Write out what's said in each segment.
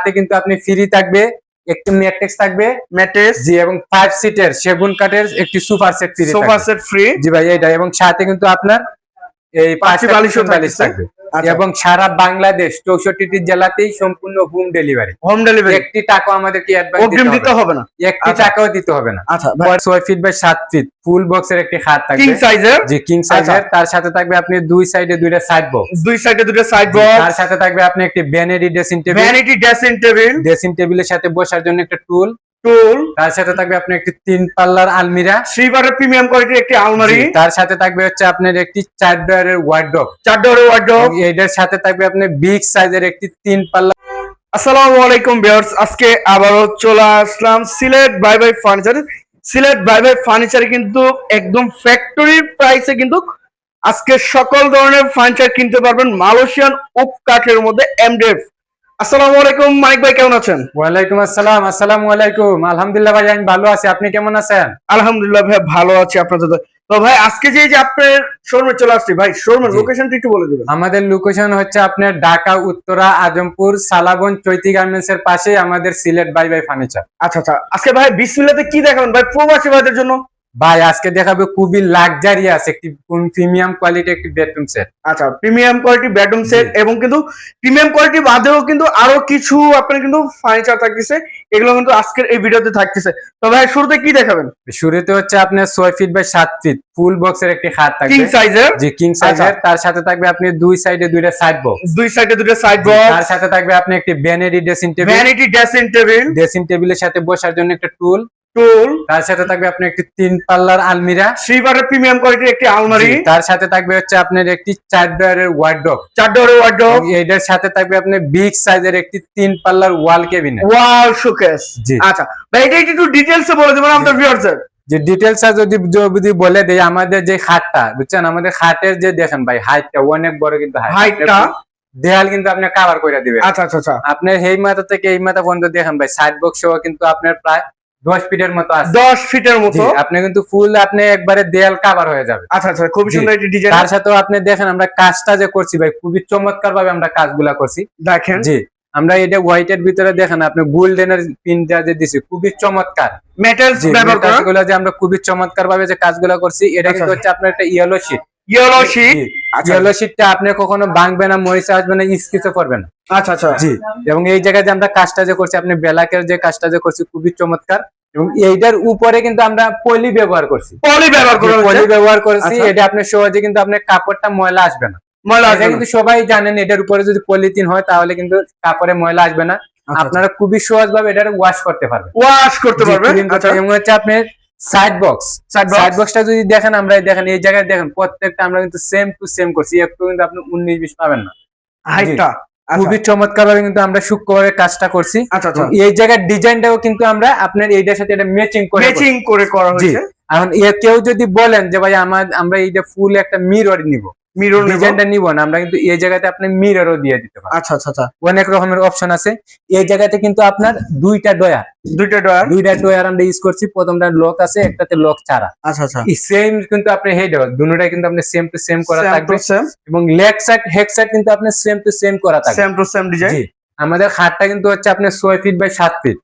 সাথে কিন্তু আপনি ফ্রি থাকবে একটি ম্যাট্রেস থাকবে ম্যাট্রেস জি এবং ফাইভ সিটের সেগুন কাঠের একটি super set free super set free জি ভাই এটা এবং সাথে কিন্তু আপনার এই পাঁচটি বালিশও বালিশ থাকবে। আচ্ছা। এবং সারা বাংলাদেশ চৌষট্টি জেলাতেই সম্পূর্ণ হোম ডেলিভারি হোম ডেলিভারি একটি টাকা আমাদেরকে অগ্রিম দিতে হবে না। একটি আচ্ছা। টাকাও দিতে হবে না। আচ্ছা ছয় ফিট বাই সাত ফিট ফুল বক্সের একটি কিং থাকবে। সাইজের জি কিং সাইজের তার সাথে থাকবে আপনি দুই সাইডে দুইটা সাইড বক্স দুই সাইডে দুটো সাইড বক্স তার সাথে থাকবে আপনি একটি vanity dressing table vanity dressing table dressing টেবিলের সাথে বসার জন্য একটা টুল টুল তার সাথে থাকবে আপনার একটি তিন পাল্লার আলমিরা। প্রিমিয়াম কোয়ালিটির একটি আলমারি। তার সাথে থাকবে হচ্ছে আপনার একটি চার ডয়ারের ওয়ার্ড্রপ চার ডোরের ওয়ার্ডরোব এটার সাথে থাকবে আপনি বিগ সাইজের একটি তিন পাল্লা। আসসালামু আলাইকুম ভিউয়ার্স আজকে আবারও চলে আসলাম Sylhet buy buy furniture. Sylhet buy buy furniture কিন্তু একদম ফ্যাক্টরি প্রাইসে কিন্তু আজকে সকল ধরনের ফার্নিচার কিনতে পারবেন। মালয়েশিয়ান ওক কাঠের মধ্যে এমডেফ আসসালামু আলাইকুম মানিক ভাই কেমন আছেন? ওয়ালাইকুম আসসালাম আসসালামু আলাইকুম। আলহামদুলিল্লাহ ভাই আমি ভালো আছি। আপনি কেমন আছেন? আলহামদুলিল্লাহ ভাই ভালো আছি আপনাদের তো ভাই আজকে যে যে আপনার শোরুমে চলে আসছি ভাই শোরুমের। লোকেশনটা একটু বলে দেবেন। আমাদের লোকেশন হচ্ছে আপনার ঢাকা উত্তরা আজমপুর সালাগঞ্জ চৈতি গার্মেন্টস এর পাশে আমাদের সিলেট বাই বাই ফার্নিচার আচ্ছা আচ্ছা। আজকে ভাই বিসমিল্লাতে কি দেখাবেন ভাই প্রবাসী ভাইদের জন্য? ভাই আজকে দেখাবে খুবই লাক্সারিয়াস একটি প্রিমিয়াম কোয়ালিটি একটি বেডরুম সেট আচ্ছা প্রিমিয়াম কোয়ালিটি বেডরুম সেট এবং কিন্তু প্রিমিয়াম কোয়ালিটি বাদেও কিন্তু আরও কিছু আপনার কিন্তু ফার্নিচার থাকতেছে এগুলো কিন্তু আজকের এই ভিডিওতে থাকতেছে। তো ভাই শুরুতে কি দেখাবেন? শুরুতে হচ্ছে আপনার ছয় ফিট বাই সাত ফিট ফুল বক্সের একটি খাট কিং সাইজের জি কিং সাইজের তার সাথে থাকবে আপনি দুই সাইডে দুইটা সাইড বক্স দুই সাইডে দুটো সাইড বক্স তার সাথে থাকবে আপনি একটি vanity dressing table vanity dressing table dressing টেবিলের সাথে বসার জন্য একটা টুল টুল তার সাথে থাকবে আপনার একটি তিন পাল্লার আলমিরা। শ্রীবারের প্রিমিয়াম কোয়ালিটির একটি আলমারি। তার সাথে থাকবে হচ্ছে আপনার একটি চার ডয়ারের ওয়ার্ড্রপ চার ডোরের ওয়ার্ডরোব এটার সাথে থাকবে আপনার বিগ সাইজের একটি তিন পাল্লার ওয়াল কেবিনেট ওয়াল শোকেস জি। আচ্ছা ভাই এটা একটু ডিটেইলস বলে দেবেন আমাদের ভিউয়ারদের যে ডিটেলস যদি যদি বলে দেই আমাদের যে খাটটা বুঝছেন? আমাদের খাটের যে দেখেন ভাই হাইটটা অনেক বড় কিন্তু। হাইটটা দেয়াল কিন্তু আপনি কাভার করে দিবেন। আচ্ছা আচ্ছা আচ্ছা। আপনার এই মাথা থেকে এই মাথা পর্যন্ত দেখেন ভাই সাইড বক্স সহ কিন্তু আপনার প্রায় দশ ফিটের মতো আছে। দশ ফিটের মতো? আপনি কিন্তু ফুল আপনি একবারে দেয়াল কাভার হয়ে যাবে। আচ্ছা আচ্ছা খুবই সুন্দর একটি ডিজাইন তার সাথেও আপনি দেখেন আমরা কাজটা যে করছি ভাই খুবই চমৎকার ভাবে আমরা কাজগুলা করছি। দেখেন। জি আমরা এটা হোয়াইটের ভিতরে দেখেন আপনি গোল্ডেনের পিনটা যে দিছি খুবই চমৎকার। মেটালস ব্যবহার করা। যে আমরা খুবই চমৎকার ভাবে যে কাজগুলো করছি এটা আচ্ছা। কিন্তু হচ্ছে আপনার একটা ইয়েলো শিট ইয়েলো শীট আচ্ছা। ইয়েলো শিটটা আপনি কখনো ভাঙবে না মরিচা আসবে না স্কিচও করবে না। আচ্ছা আচ্ছা। জি এবং এই জায়গায় যে আমরা কাজটা যে করছি আপনি বেলাকের যে কাজটা যে করছি খুবই চমৎকার। এবং এইটার উপরে কিন্তু আমরা পলি ব্যবহার করছি। পলি ব্যবহার করা পলি ব্যবহার করেছি। এটা আপনি সহজে কিন্তু আপনার কাপড়টা ময়লা আসবে না। ময়লা আসবে কিন্তু সবাই জানেন এটার উপরে যদি পলিথিন হয় তাহলে কিন্তু কাপড়ে ময়লা আসবে না। আপনারা খুবই সহজ ভাবে এটা ওয়াশ করতে পারবেন। ওয়াশ করতে পারবেন? clean আচ্ছা। এবং হচ্ছে আপনার সাইড বক্স সাইড বক্সটা যদি দেখেন আমরা দেখেন এই জায়গায় দেখেন প্রত্যেকটা আমরা কিন্তু সেম টু সেম করছি। একটু কিন্তু আপনি উনিশ বিশ পাবেন না। হাইটটা খুবই চমৎকার ভাবে কিন্তু আমরা সূক্ষ্মভাবে কাজটা করছি। আচ্ছা আচ্ছা। এই জায়গার ডিজাইনটাও কিন্তু আমরা আপনার এইটার সাথে এটা ম্যাচিং করে ম্যাচিং করে করা হয়েছে। এখন কেউ যদি বলেন যে ভাই আমার আমরা এই যে ফুল একটা মিরর নিব। মিরর ডিজাইনটা নিব না আমরা কিন্তু এই জায়গাতে আপনি মিররও দিয়ে দিতে পারেন আচ্ছা আচ্ছা আচ্ছা। অনেক রকমের অপশন আছে। এই জায়গাতে কিন্তু আপনার দুইটা ডয়ার দুইটা ডয়ার দুইটা ডয়ার আমরা ইউজ করছি। প্রথমটা লক আছে একটাতে লক ছাড়া। আচ্ছা আচ্ছা। সেম কিন্তু আপনি হেড দুটোটাই কিন্তু আপনি সেম টু সেম করা থাকবে। এবং লেগ সাইড হেড সাইড কিন্তু আপনি সেম টু সেম করা থাকবে। সেম টু সেম ডিজাইন আমাদের খাটটা কিন্তু হচ্ছে আপনার ছয় ফিট বাই সাত ফিট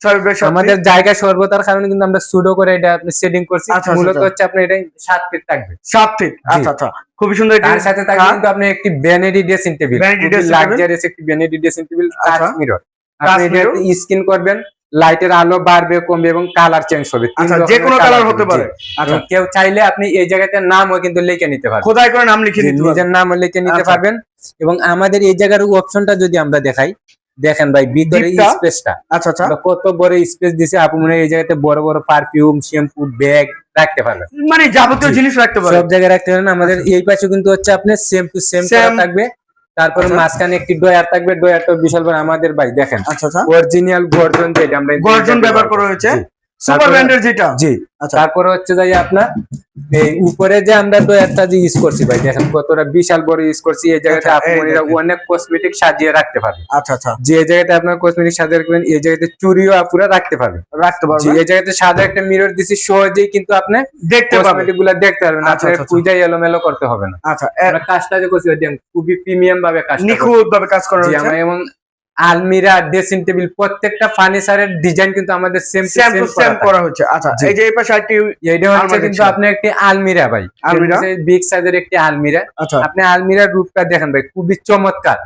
আমাদের জায়গা সর্বতার কারণে কিন্তু আমরা সুডো করে এটা আপনি সেটিং করছি। আচ্ছা, মূলত আচ্ছা। হচ্ছে আপনার এটা সাত ফিট থাকবে। সাত ফিট আচ্ছা আচ্ছা। খুবই সুন্দর তার সাথে থাকবে। কিন্তু আপনি একটি ভ্যানিটি ড্রেসিং টেবিল। লাক্সারিয়াস একটি ভ্যানিটি ড্রেসিং টেবিল টাচ আচ্ছা। মিরর আপনি এটা। স্ক্রিন করবেন লাইটের আলো বাড়বে কমবে এবং কালার চেঞ্জ হবে। আচ্ছা যে কোনো কালার হতে পারে। আচ্ছা। কেউ চাইলে আপনি এই জায়গাতে নামও কিন্তু লিখে নিতে পারবেন খোদাই করে নাম লিখে পারবেন নিজের নাম লিখে নিতে আচ্ছা। পারবেন। এবং আমাদের এই জায়গার অপশনটা যদি আমরা দেখাই দেখেন ভাই ভিতরে স্পেসটা আচ্ছা আচ্ছা। কত বড় স্পেস দিছে আপনি মনে এই জায়গাতে বড় বড় পারফিউম শ্যাম্পু ব্যাগ রাখতে পারবেন। মানে যাবতীয় জিনিস রাখতে পারবেন। সব জায়গায় রাখতে পারেন আমাদের এই পাশে কিন্তু হচ্ছে আপনার সেম টু সেম। থাকবে। তারপরে আচ্ছা। মাঝখানে একটি ডয়ার থাকবে। ডয়ারটা বিশাল বড় আমাদের ভাই দেখেন। আচ্ছা আচ্ছা। অরিজিনাল গর্জন যেটা আমরা গর্জন ব্যবহার করা হয়েছে। সুপার ব্র্যান্ডের যেটা। জি। আচ্ছা। তারপরে হচ্ছে যাই আপনার এই উপরে যে আমরা ডয়ারটা যে ইউজ করছি ভাই দেখেন কতটা বিশাল বড় ইউজ করছি এই জায়গাতে আচ্ছা, আপনি। অনেক কসমেটিক সাজিয়ে রাখতে পারবেন আচ্ছা আচ্ছা। যে জায়গাতে আপনার কসমেটিক সাজিয়ে রাখবেন এই জায়গাতে চুরিও আপুরা রাখতে পারবেন রাখতে পারবেন এই জায়গাতে সাদা একটা মিরর দিছি সহজেই কিন্তু আপনি দেখতে পারবেন কসমেটিকগুলা দেখতে পারবেন আচ্ছা, আপনার। পূজায় এলোমেলো করতে হবে না। আচ্ছা কাজটা যে করছি দেখেন খুবই প্রিমিয়াম ভাবে করছি। নিখুঁত ভাবে কাজ করা হয়েছে আমরা এমন আলমিরা ড্রেসিং টেবিল প্রত্যেকটা ফার্নিচারের ডিজাইন কিন্তু আমাদের সেম সেম সেম করা হচ্ছে। আচ্ছা এই যে এই পাশে একটি এটা হচ্ছে কিন্তু ছিল। আপনার একটি আলমিরা ভাই। আলমিরা? বিগ সাইজের একটি আলমিরা। আচ্ছা। আপনি আলমিরার রূপটা দেখেন ভাই খুবই চমৎকার।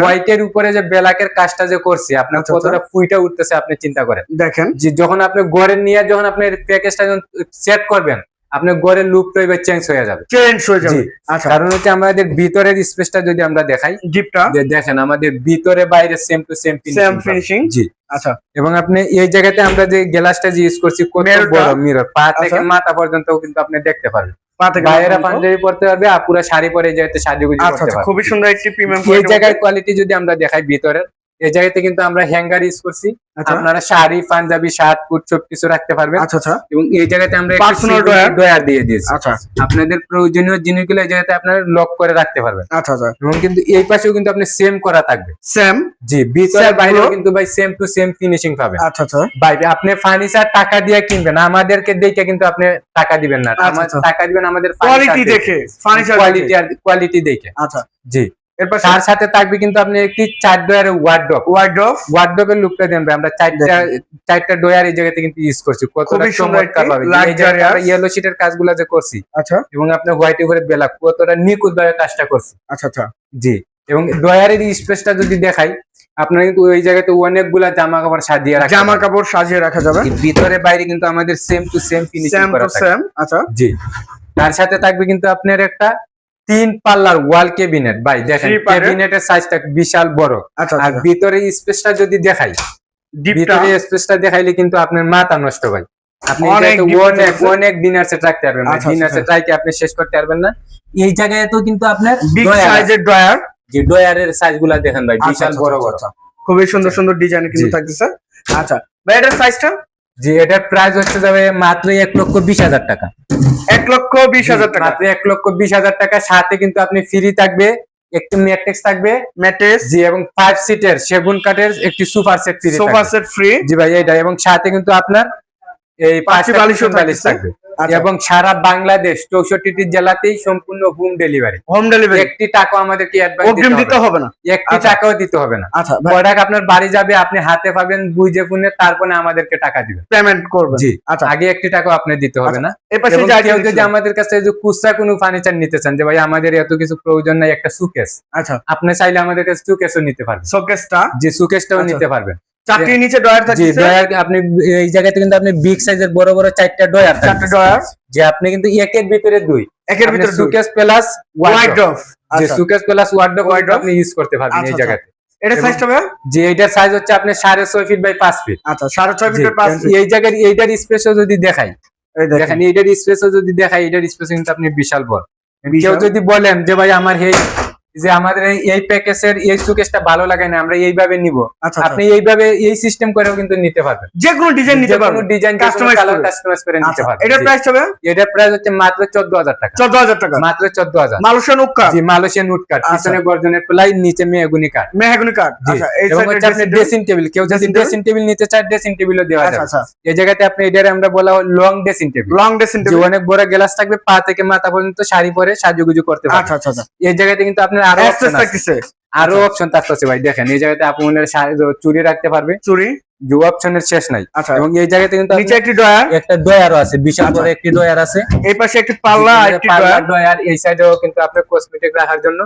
হোয়াইটের উপরে যে বেলাকের কাজটা যে করছি আপনার আচ্ছা, কতটা ফুইটা উঠতেছে আপনি চিন্তা করেন। দেখেন। যে যখন আপনি গড়ের নিয়ে যখন আপনি প্যাকেজটা যখন সেট করবেন আপনার গড়ের লুকটা এবার চেঞ্জ হয়ে যাবে। চেঞ্জ হয়ে যাবে। আচ্ছা। কারণ হচ্ছে আমাদের ভিতরের স্পেসটা যদি আমরা দেখাই ডিপটা দেখেন আমাদের ভিতরে বাইরে same to same same finishing জি। আচ্ছা। এবং আপনি এই জায়গাতে আমরা যে গ্লাসটা যে ইউজ করছি কত বড় মিরর পা থেকে আচ্ছা। মাথা পর্যন্ত কিন্তু আপনি দেখতে পারবেন। পা থেকে বাইরে মাথা পাঞ্জাবি পরতে পারবে আর পুরো শাড়ি পরে আচ্ছা করতে আচ্ছা। পারবে। খুবই সুন্দর একটি প্রিমিয়াম এই জায়গায় কোয়ালিটি যদি আমরা দেখাই ভিতরের এই জায়গাতে কিন্তু আমরা হ্যাঙ্গার ইউজ করছি। আচ্ছা। আপনারা শাড়ি পাঞ্জাবি শার্ট কুট সব কিছু রাখতে পারবেন। আচ্ছা আচ্ছা। এবং এই জায়গাতে আমরা drawer? ডয়ার দিয়ে দিয়েছি। আচ্ছা। আপনাদের প্রয়োজনীয় জিনিসগুলো এই জায়গাতে আপনারা লক করে রাখতে পারবেন। আচ্ছা আচ্ছা। এবং কিন্তু এই পাশেও কিন্তু আপনি সেম করা থাকবে। সেম জি ভিতরে Same বাইরেও কিন্তু ভাই সেম টু সেম ফিনিশিং পাবেন। আচ্ছা আচ্ছা। বাইরে আপনি ফার্নিচার টাকা দিয়ে কিনবেন আমাদেরকে দেখে কিন্তু আপনি টাকা দিবেন না। টাকা দিবেন আমাদের কোয়ালিটি দেখে। ফার্নিচার কোয়ালিটি আর কোয়ালিটি দেখে। আচ্ছা। জি। এর পাশে তার সাথে থাকবে কিন্তু আপনি একটি চার ডয়ারের ওয়ার্ড্রপ ওয়ার্ড্রপ ওয়ার্ড্রপের লুকটা ভাই। আমরা চারটা চারটা ডয়ার এই জায়গাতে কিন্তু ইউজ করছি। কতটা চমৎকার ভাবে। ইয়েলো শিটের কাজগুলো যে করছি আচ্ছা। এবং আপনার হোয়াইট করে বেলা কতটা নিখুঁত ভাবে কাজটা করছি। আচ্ছা আচ্ছা। জি এবং ডয়ারের স্পেসটা যদি দেখাই আপনারা কিন্তু ওই জায়গাতে অনেকগুলা জামা কাপড় সাজিয়ে রাখতে জামা কাপড় সাজিয়ে রাখা যাবে। ভিতরে বাইরে কিন্তু আমাদের সেম টু সেম ফিনিশিং করা সেম আচ্ছা। জি। তার সাথে থাকবে কিন্তু আপনার একটা তিন পাল্লার ওয়াল ক্যাবিনেট ভাই দেখেন ক্যাবিনেটের সাইজটা বিশাল বড়। আচ্ছা আর ভিতরে স্পেসটা যদি দেখাই ভিতরে স্পেসটা দেখাইলে কিন্তু আপনার মাথা নষ্ট ভাই। আপনি অনেক অনেক ডিনার সেট রাখতে পারবেন আচ্ছা, ডিনার আচ্ছা। সেট রাখতে আপনি শেষ করতে পারবেন না। এই জায়গায় তো কিন্তু আপনার বিগ সাইজের ড্রয়ার যে ডয়ারের সাইজগুলা দেখেন ভাই বিশাল বড় বড়। খুবই সুন্দর সুন্দর ডিজাইন কিন্তু। থাকতেছে। আচ্ছা ভাই এটার সাইজটা জি এটার প্রাইস হচ্ছে যাবে মাত্র এক লক্ষ বিশ হাজার টাকা। এক লক্ষ বিশ হাজার টাকা। মাত্র এক লক্ষ বিশ হাজার টাকা। সাথে কিন্তু আপনি ফ্রি থাকবে একটি ম্যাট্রিক্স থাকবে। ম্যাট্রেস জি এবং ফাইভ সিটের সেগুন কাঠের একটি super set free super set free জি ভাই এটা এবং সাথে কিন্তু আপনার এই পাশে বালিশ থাকবে। আচ্ছা। এবং সারা বাংলাদেশ চৌষট্টি জেলাতেই সম্পূর্ণ হোম ডেলিভারি হোম ডেলিভারি একটি টাকা আমাদেরকে অগ্রিম দিতে হবে না। একটি আচ্ছা। টাকাও দিতে হবে না। আচ্ছা প্রোডাক্ট আপনার বাড়ি যাবে আপনি হাতে পাবেন বুঝে শুনে তারপরে আমাদেরকে টাকা দিবেন। পেমেন্ট করবেন। জি। আচ্ছা। আগে একটি টাকাও আপনি দিতে হবে না। পাশে কেউ যদি আমাদের কাছে যে খুচরা কোনো ফার্নিচার নিতে চান যে ভাই আমাদের এত কিছু প্রয়োজন নাই একটা সুকেস আচ্ছা। আপনি চাইলে আমাদের কাছে সুকেসও নিতে পারবেন। শোকেসটা যে সুকেসটাও আচ্ছা। নিতে পারবেন। চারটির নিচে ড্রয়ার জি থাকছে ডয়ার আপনি এই জায়গাতে কিন্তু আপনি বিগ সাইজের বড় বড় চারটা ডয়ার চারটে ড্রয়ার। যে আপনি কিন্তু একের ভিতরে দুই। একের ভিতরে সুকেস প্লাস ওয়াইড ড্রপ যে সুকেস প্লাস ওয়ার্ডরোব Wardrobe? আপনি ইউজ করতে পারবেন আচ্ছা, এই আচ্ছা। জায়গাতে। এটা সাইজটা ভাই যে এইটার সাইজ হচ্ছে আপনি সাড়ে ছয় ফিট বাই পাঁচ ফিট আচ্ছা সাড়ে ছয় জি, মিটার পাঁচ এবং এই জায়গার এইটার স্পেসও যদি দেখাই দেখেন। এইটার স্পেসও যদি দেখাই এইটার স্পেস কিন্তু আপনি বিশাল বড়। কেউ যদি বলেন যে ভাই আমার এই যে আমাদের এই- প্যাকেজের এই সুকেসটা ভালো লাগে না আমরা এইভাবে নিব। আচ্ছা আপনি এইভাবে এই সিস্টেম করেও কিন্তু নিতে পারবেন। যে কোনো ডিজাইন নিতে পারবেন। ডিজাইন Customize কালার করে। কাস্টমাইজ করে নিতে আচ্ছা পারবেন। এটার প্রাইস হবে? এটার প্রাইস হচ্ছে মাত্র চোদ্দ হাজার টাকা। চোদ্দ হাজার টাকা। মাত্র চোদ্দ হাজার। মালয়েশিয়ান উক্কা জি মালয়েশিয়ান কাঠ আচ্ছা। পিছনে গর্জনের প্লাই নিচে মেহগুনি কাঠ মেহাগুনি জি। আচ্ছা এই সাইডে আপনি ড্রেসিং টেবিল কেউ যদি ড্রেসিং টেবিল নিতে চায় ড্রেসিং টেবিলও দেওয়া আচ্ছা যাবে। আচ্ছা। এই জায়গাতে আপনি এটার আমরা বলা long dressing table long dressing যে টেবিল অনেক বড় গ্লাস থাকবে পা থেকে মাথা পর্যন্ত শাড়ি পরে সাজুগুজু করতে পারবেন। আচ্ছা আচ্ছা আচ্ছা। এই জায়গাতে কিন্তু আপনার আরও থাকতেছে। আরও অপশন থাকতেছে ভাই। দেখেন এই জায়গাতে আপনার শাড়ি চুরি রাখতে পারবে। চুরি যে অপশনের শেষ নাই। আচ্ছা। এবং এই জায়গাতে কিন্তু নিচে একটি ড্রয়ার? একটা ডয়ারও আছে। বিশাল আচ্ছা। বড় একটি ডয়ার আছে। এই পাশে একটি পাল্লা একটি ড্রয়ার। ডয়ার এই সাইডেও কিন্তু আপনার কসমেটিক রাখার জন্য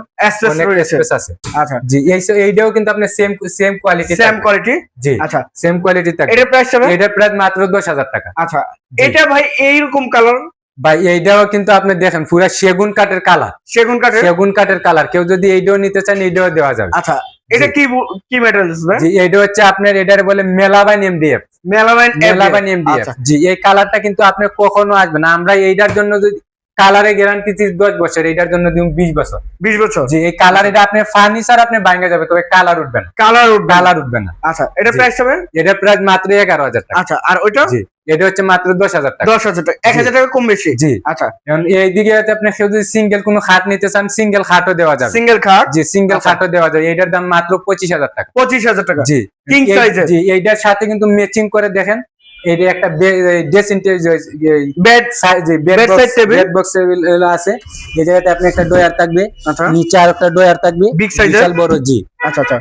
স্পেস আছে। আচ্ছা। জি এই এইটাও কিন্তু আপনার same same quality same quality জি। আচ্ছা। সেম কোয়ালিটি থাকবে। এটার প্রাইস হবে? এটার প্রাইস মাত্র দশ হাজার টাকা। আচ্ছা। এটা ভাই এইরকম কালার ভাই এইটাও কিন্তু আপনি দেখেন পুরো সেগুন কাঠের কালার সেগুন কাঠের? সেগুন কাঠের কালার কেউ যদি এইটাও নিতে চান এইটাও দেওয়া যাবে। আচ্ছা এটা কি কি ম্যাটেরিয়ালস ভাই? জি এইটা হচ্ছে আপনার এটার বলে melamine MDF melamine melamine MDF আচ্ছা। জি এই কালারটা কিন্তু আপনি কখনো আসবে না। আমরা এইটার জন্য যদি কালারে গ্যারান্টি দশ বছর এইটার জন্য দিন বিশ বছর। 20 বছর? জি এই কালার এটা আপনি ফার্নিচার আপনি ভাঙে যাবে তবে কালার উঠবে না। কালার উঠবে কালার উঠবে না। আচ্ছা এটা। প্রাইস হবে এটার প্রাইস মাত্র এগারো হাজার টাকা। আচ্ছা আর ওইটা? জি। এটা হচ্ছে মাত্র দশ হাজার টাকা। দশ হাজার টাকা এক হাজার টাকা কম বেশি? জি। আচ্ছা। এইদিকে আপনি কেউ যদি সিঙ্গেল কোনো খাট নিতে চান সিঙ্গেল খাটও দেওয়া যাবে। সিঙ্গেল খাট? জি সিঙ্গেল আচ্ছা। খাটও দেওয়া যাবে। এটার দাম মাত্র পঁচিশ হাজার টাকা। পঁচিশ হাজার টাকা। জি। এই- জি এইটার সাথে কিন্তু ম্যাচিং করে দেখেন। এটা একটা dressing bed bed box table আছে। এই জায়গাতে আপনি একটা ডয়ার থাকবে। আচ্ছা। নিচে আর একটা ডয়ার থাকবে এর? বিশাল বড় জি। আচ্ছা আচ্ছা।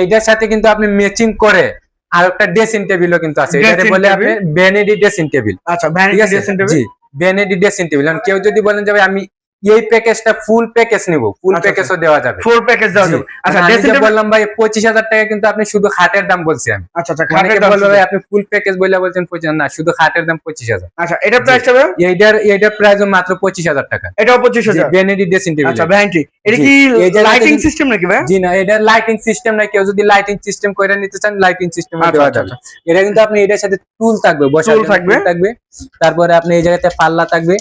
এইটার সাথে কিন্তু আপনি ম্যাচিং করে আর একটা ড্রেসিং টেবিলও কিন্তু আছে। এটাকে বলে? আপনি বেনেডি ড্রেসিং টেবিল আচ্ছা ভ্যানিটি ড্রেসিং টেবিল জি বেনেডি ড্রেসিং টেবিল কেউ যদি বলেন যে আমি এই প্যাকেজটা ফুল প্যাকেজ নিব ফুল আচ্ছা, প্যাকেজও দেওয়া যাবে। ফুল প্যাকেজ দেওয়া যাবে। আচ্ছা আমি টেবিল বললাম ভাই পঁচিশ হাজার টাকা কিন্তু আপনি শুধু খাটের দাম বলছি আমি। আচ্ছা আচ্ছা খাটের দাম ভাই আপনি ফুল প্যাকেজ বলে বলছেন পঁচিশ হাজার। না শুধু খাটের দাম পঁচিশ হাজার। আচ্ছা এটা প্রাইসটা ভাই এইটার এইটার প্রাইস মাত্র পঁচিশ হাজার টাকা। এটাও পঁচিশ হাজার? বেনেডি ড্রেসিং টেবিল আচ্ছা ভ্যানিটি এটা কি লাইটিং সিস্টেম নাকি ভাই জি না এটা লাইটিং সিস্টেম নাই। কেউ যদি লাইটিং সিস্টেম করে নিতে চান লাইটিং সিস্টেম আচ্ছা, দেওয়া আচ্ছা, যাবে। এটা কিন্তু আপনি এটার সাথে টুল থাকবে বসার থাকবে। থাকবে। তারপরে আপনি এই জায়গাতে পাল্লা থাকবে।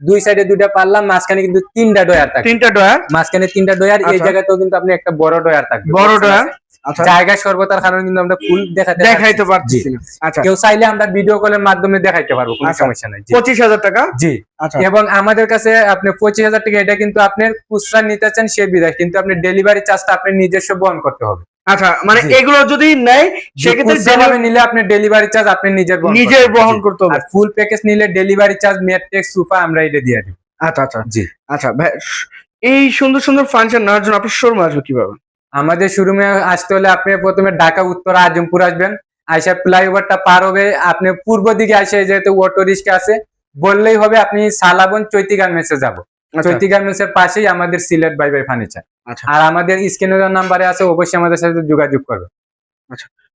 দুই সাইডে দুইটা পাল্লা মাঝখানে কিন্তু তিনটা ডয়ার থাকবে তিনটা ডয়ার মাঝখানে তিনটা ডয়ার এই আচ্ছা। জায়গাতেও কিন্তু আপনি একটা বড় ডয়ার থাকবে। বড় ডয়ার আচ্ছা। জায়গা সর্বতার কারণে কিন্তু আমরা ফুল দেখাতে দেখাইতে পারছি। আচ্ছা। কেউ চাইলে আমরা ভিডিও কলের মাধ্যমে দেখাইতে পারব কোনো আচ্ছা। সমস্যা নাই। পঁচিশ হাজার টাকা? জি। আচ্ছা। এবং আমাদের কাছে আপনি পঁচিশ হাজার টাকা এটা কিন্তু আপনার খুচরা নিতে চান সে বিধায় কিন্তু আপনি ডেলিভারি চার্জটা আপনি নিজস্ব বহন করতে হবে। আচ্ছা মানে এগুলো যদি নেয় সেক্ষেত্রে নিলে আপনি ডেলিভারি চার্জ আপনি নিজের নিজের বহন করতে হবে। ফুল প্যাকেজ নিলে ডেলিভারি চার্জ মেট্রিক সুপা আমরা এটা দিয়ে দিব। আচ্ছা আচ্ছা। জি। আচ্ছা ভাই এই সুন্দর সুন্দর ফাংশন নেওয়ার জন্য আপনার শোরুম আসবে কীভাবে? আমাদের শোরুমে আসতে হলে আপনি প্রথমে ঢাকা উত্তর আজমপুর আসবেন। আইসা ফ্লাইওভারটা পার হবে আপনি পূর্ব দিকে আসে যেহেতু অটো রিক্সা আছে বললেই হবে আপনি সালাবন চৈতি গার্মেন্টসে যাব। চৈতি গার্মেন্টস এর পাশেই আমাদের সিলেট বাই বাই ফার্নিচার। আচ্ছা। আর আমাদের স্ক্রিনের নাম্বারে আছে অবশ্যই আমাদের সাথে যোগাযোগ করবে।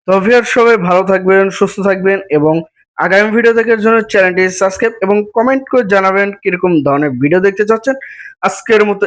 তো ভিউয়ার সবাই ভালো থাকবেন সুস্থ থাকবেন এবং আগামী ভিডিও দেখার জন্য চ্যানেলটি সাবস্ক্রাইব এবং কমেন্ট করে জানাবেন কীরকম ধরনের ভিডিও দেখতে চাচ্ছেন। আজকের মতো